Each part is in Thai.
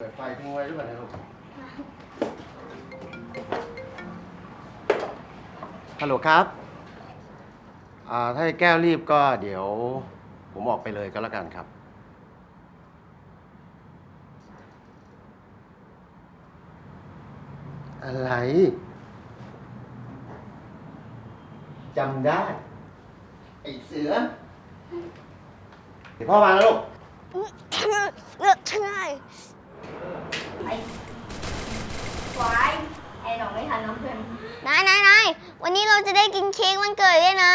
เปิดไฟทิ้งไว้หรือเปล่าเนี่ยลูก ฮัลโหลครับ อ่า ถ้าแก้วรีบก็เดี๋ยว ผมออกไปเลยก็แล้วกันครับ อะไร จำได้ ไอ้เสือ เดี๋ยวพ่อมาแล้วลูก เลือกง่าย ไอ้ควายไอ้หนองไม่ทันน้ำเพื่อนนายนายนายวันนี้เราจะได้กินเค้กวันเกิดด้วยนะ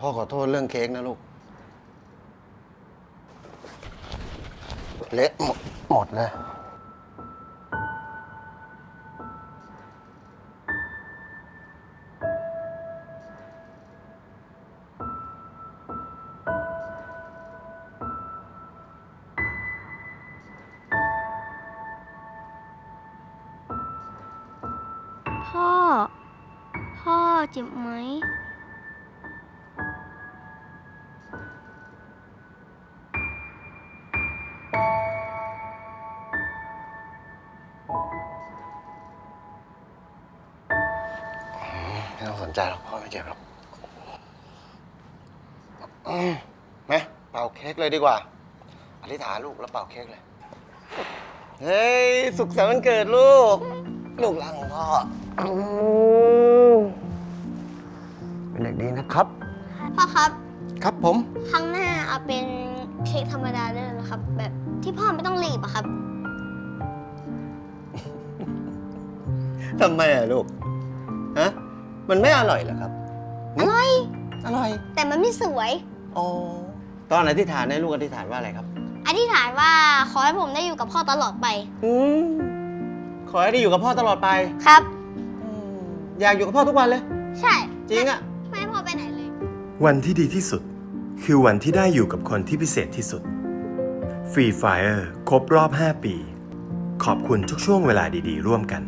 พ่อขอโทษเรื่องเค้กนะลูก เละหมดหมดเลย พ่อ พ่อเจ็บไหม ต้องสนใจหรอกพ่อไม่เจ็บหรอกอืมมาเป่าเค้กเลยดีกว่า อธิษฐานลูกแล้วเป่าเค้กเลย เฮ้ย สุขสันต์วันเกิดลูก ลูกรักของพ่ออืมเป็นเด็กดีนะครับ พ่อครับ ครับผม ครั้งหน้าเอาเป็นเค้กธรรมดาได้เลยนะครับ แบบที่พ่อไม่ต้องรีบอะครับ ทำไมอะลูก ฮะ มันไม่อร่อยเหรอครับ อร่อย อร่อย แต่มันไม่สวย อ๋อ ตอนอธิษฐานให้ลูกอธิษฐานว่าอะไรครับ อธิษฐานว่าขอให้ผมได้อยู่กับพ่อตลอดไป อืมขอให้ได้อยู่กับพ่อตลอดไปครับ อืมอยากอยู่กับพ่อทุกวันเลย ใช่จริงอะ ไม่ให้พ่อไปไหนเลย วันที่ดีที่สุด คือวันที่ได้อยู่กับคนที่พิเศษที่สุด Free Fire ครบรอบ 5 ปี ขอบคุณทุกช่วงเวลาดีๆ ร่วมกัน